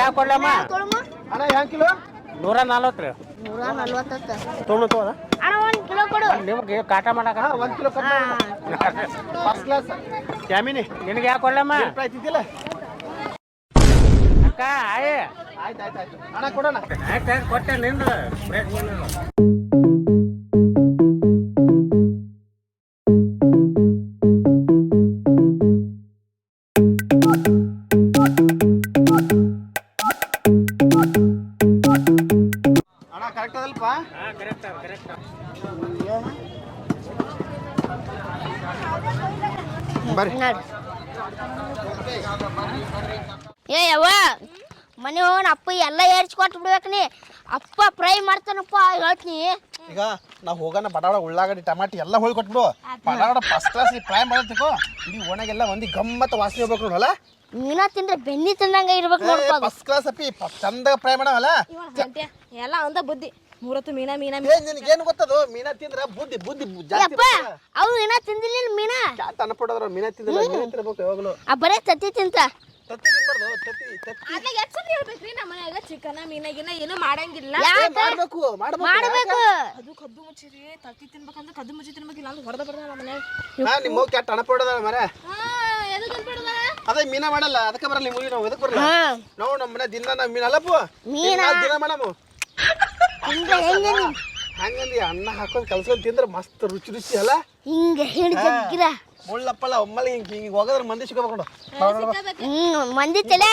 ಯಾಕೆ ಕೊಡ್ಲಮ್ಮ? ಕೊಡಮ್ಮ ಅಣ್ಣ ಹ್ಯಾಂಗ್ ಕಿಲೋ? ನೂರ ನಲ್ವತ್ತು ರೀ. ನೂರ ನಲ್ವತ್ತತ್ತ. ತೊಗೊಂಡು ತಗೋದ ಅಣ್ಣ ಒಂದು ಕಿಲೋ ಕೊಡು. ನಿಮ್ಗೆ ಕಾಟ ಮಾಡಕ ಹಾ ಒಂದ್ ಕಿಲೋ ಫಸ್ಟ್ ಕ್ಲಾಸ್ ಜಾಮೀನಿ ನಿನಗೆ ಯಾಕೆ ಕೊಡ್ಲಮ್ಮ? ಪ್ರೈಸ್ ಇದ್ದಿಲ್ಲ? ಅಕ್ಕ ಆಯ್. ಆಯ್ತು ಆಯ್ತು ಆಯ್ತು. ಅಣ್ಣ ಕೊಡೋಣ. ಆಯ್ತು ಆಯ್ತು ಕೊಟ್ಟೆ ನಿಂದು. ಬರ್ರಿ. ಏ ಯವ್ವ ಮನೆ ಹೋಗೋಣ ಅಪ್ಪ ಎಲ್ಲ ಏರ್ಚ್ ಕೊಟ್ಟು ಬಿಡ್ಬೇಕು ನೀ. ಅಪ್ಪ ಫ್ರೈ ಮಾಡ್ತಾನಪ್ಪ ಹೇಳ್ತೀನಿ. ಈಗ ನಾವು ಹೋಗೋಣ ಬಡಾಡ ಉಳ್ಳಾಗಡ್ಡಿ ಟಮಾಟಿ ಎಲ್ಲ ಹೋಳಿ ಕೊಟ್ಬಿಡು. ಬಡಾಡ ಫಸ್ಟ್ ಕ್ಲಾಸ್ ಫ್ರೈ ಮಾಡ್ತಿಕೋ ಇಡೀ ಒಣಗೆಲ್ಲ ಒಂದಿ ಗಮ್ಮತ್ ವಾಸನೆ ಹೋಗ್ಬೇಕು ನೋಡಲ್ಲ ಮೀನ ತಿಂದ್ರೆ ಬೆನ್ನಿ ತಿಂದಂಗ ಇರ್ಬೇಕು ಫಸ್ಟ್ ಕ್ಲಾಸ್ ಅಪ್ಪಿ ಚಂದ ಫ್ರೈ ಮಾಡವಲ್ಲ? ಎಲ್ಲ ಒಂದ ಬುದ್ಧಿ. ಮೂರತ್ತು ಮೀನಾ ಮೀನಾ ಏ ನಿನಗೆ ಏನು ಗೊತ್ತದು? ಮೀನಾ ತಿಂದ್ರ ಬುದ್ಧಿ ಬುದ್ಧಿ ಬು- ಜಾಸ್ತಿ ಯಪ್ಪ ಅವು ಏನ ತಿಂದಿಲ್ಲ ಮೀನಾ. ಕ್ಯಾಟ್ ಮೀನಾ ತಿಂದ್ರ ಮೀನಾ ತಿನ್ಬೇಕು ಯಾವಾಗಲೂ. ಆ ಬರೇ ತತ್ತಿ ತಿಂತ. ತತ್ತಿ ತಿನ್ಬಾರ್ದು ತತ್ತಿ ತತ್ತಿ. ಅದ್ನಾಗ ಎಷ್ಟ್ ಸಲ ಹೇಳ್ಬೇಕ್ರಿ ನಮ್ಮ ಮನ್ಯಾಗ? ಚಿಕನ ಮೀನ ಗೀನ ಏನು ಮಾಡಂಗಿಲ್ಲ. ಏ, ಮಾಡ್ಬೇಕು ಮಾಡ್ಬೇಕು ಮಾಡ್ಬೇಕು. ಅದು ಕದ್ದು ಮುಚ್ಚಿರಿ ತತ್ತಿ ತಿನ್ಬೇಕಂದ್ರೆ ಕದ್ದು ಮುಚ್ಚಿ ತಿನ್ಬೇಕಿಲ್ಲ ಅಂದ್ರೆ ಹೊಡೆದ ಬರ್ದ ನಮ್ಮ ಮನ್ಯಾಗ. ನಾ ನಿಮ್ಮ ಕ್ಯಾಟ್ ಅನ್ಪಡೋದ ಮರ. ಹಾ ಎದಕ್ಕೆ ಅನ್ಬೇಡದ ಅದೇ ಮೀನಾ ಮಾಡಲ್ಲ ಅದಕ್ಕೆ ಬರಲ್ಲ ನಿಮ್ಮ ನಾವು ಎದಕ್ ಬರಲ್ಲ? ಹಾ. ನಾವು ನಮ್ಮ ಮನೆ ದಿನ ನಾವು ಮೀನ್ ಅಲ್ಲಪ್ಪು. ಮೀನ? ದಿನ ದಿನ ಮಾಡಮು ಹಿಂಗ ಹೆಂಗ ನೀ ಹಂಗಂದಿ ಅನ್ನ ಹಾಕೊಂಡ್ ಕಲ್ಸ್ಕೊಂಡ್ ತಿಂದ್ರೆ ಮಸ್ತ್ ರುಚಿ ರುಚಿ ಅಲ್ಲ? ಹಿಂಗ ಹಿಡಿದಿರ ಮುಳ್ಳಪ್ಪಲ್ಲ ಒಮ್ಮಲ್ಲಿ ಹಿಂಗ್ ಹಿಂಗ್ ಹೋಗದ್ರ ಮಂದಿ ಸಿಗೋಬೇಕು ಹ್ಮ್ ಮಂದಿ ತಲೆ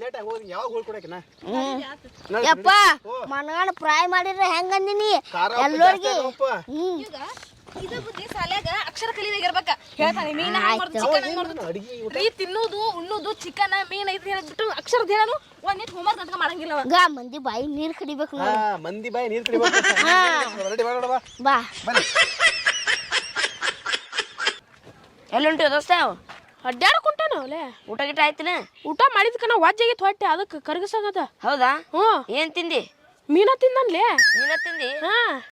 ಲೇಟ್ ಆಗಿ ಹೋಗಿ ಯಾವಾಗ ಹೋಗಿ ಕೊಡಕಿನ ಹ್ಮ್. ಯಪ್ಪ ಮನಗಂಡ ಫ್ರೈ ಮಾಡಿದ್ರೆ ಹೆಂಗಂದಿನಿ ಎಲ್ಲರಿಗೆ. ಹ್ಮ್. ಈಗ ಇದು ಬುದ್ಧಿ ಸಾಲ್ಯಾಗ ಅಕ್ಷರ ಕಲಿದಾಗಿರ್ಬೇಕ ಹೇಳ್ತಾನೆ ಮೀನ ರೀ ತಿನ್ನೋದು ಉಣ್ಣೋದು ಚಿಕನ್ ಮೀನ್ ಐತಿ ಹೇಳ್ಬಿಟ್ಟು ಅಕ್ಷರದ ಹೇಳನು ಒಂದ್ ನಿಟ್ ಹೋಮ್ವರ್ಕ್ ಅಂತ ಮಾಡಂಗಿಲ್ಲ ಗಾ ಮಂದಿ ಬಾಯಿ ನೀರ್ ಕಡಿಬೇಕು ಹಾ ಮಂದಿ ಬಾಯಿ ನೀರ್ ಕಡಿಬೇಕು. ರೆಡಿ ಮಾಡೋಣ ಬಾ ಎಲ್ಲುಂಟಿ ದೋಸ್ತ ಅಡ್ಡಾಡ ಕುಂಟಾನ ಅವಲೆ? ಊಟ ಗಿಟ ಆಯ್ತಿನ? ಊಟ ಮಾಡಿದ್ಕನ ವಾಜ್ಯಾಗಿತ್ತು ಹೊಟ್ಟೆ ಅದಕ್ಕೆ ಕರಗಸಾಗದ. ಹೌದಾ? ಹ್ಞೂ ಏನ್ ತಿಂದಿ? ಮೀನ ತಿಂದನ್ಲೇ? ಮೀನ ತಿಂದಿ? ಹಾ.